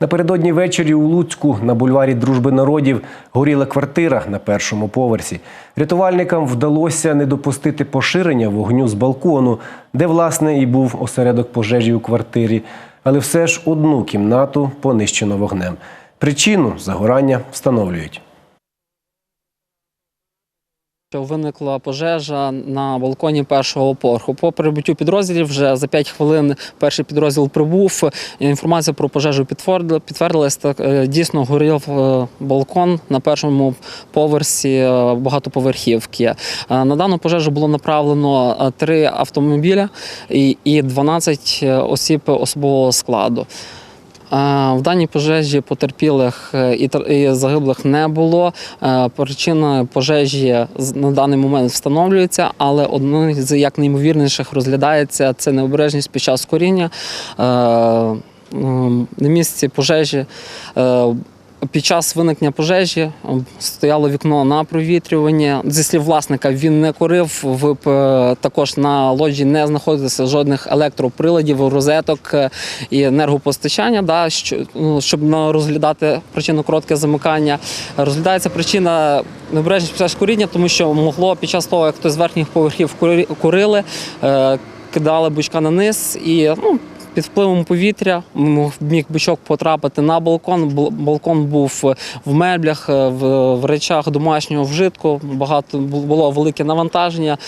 Напередодні ввечері у Луцьку на бульварі Дружби народів горіла квартира на першому поверсі. Рятувальникам вдалося не допустити поширення вогню з балкону, де власне і був осередок пожежі у квартирі. Але все ж одну кімнату понищено вогнем. Причину загорання встановлюють. Що Виникла пожежа на балконі першого поверху. По прибуттю підрозділів вже за 5 хвилин перший підрозділ прибув. Інформація про пожежу підтвердила- підтвердилась. Так е, дійсно горів е, балкон на першому поверсі е, багатоповерхівки. На дану пожежу було направлено е, три автомобіля і і 12 осіб особового складу. Е, В даній пожежі потерпілих е, і загиблих не було. Е, Причина пожежі на даний момент встановлюється, але одне з як неймовірніших розглядається це необережність під час коріння. На місці пожежі. Е, Під час виникнення пожежі е, стояло вікно на провітрювання. Зі слів власника, він не курив. В п- також на лоджі не знаходилося жодних електроприладів, розеток е, і енергопостачання. Да, ну, щоб розглядати причину коротке замикання. Розглядається причина необережність під час куріння, тому що могло під час того, як хтось з верхніх поверхів курили, е, кидали бичка на низ і ну. Під впливом повітря міг бичок потрапити на балкон. Бал- Балкон був в меблях, е, в, речах домашнього вжитку. Багато бу- було велике навантаження.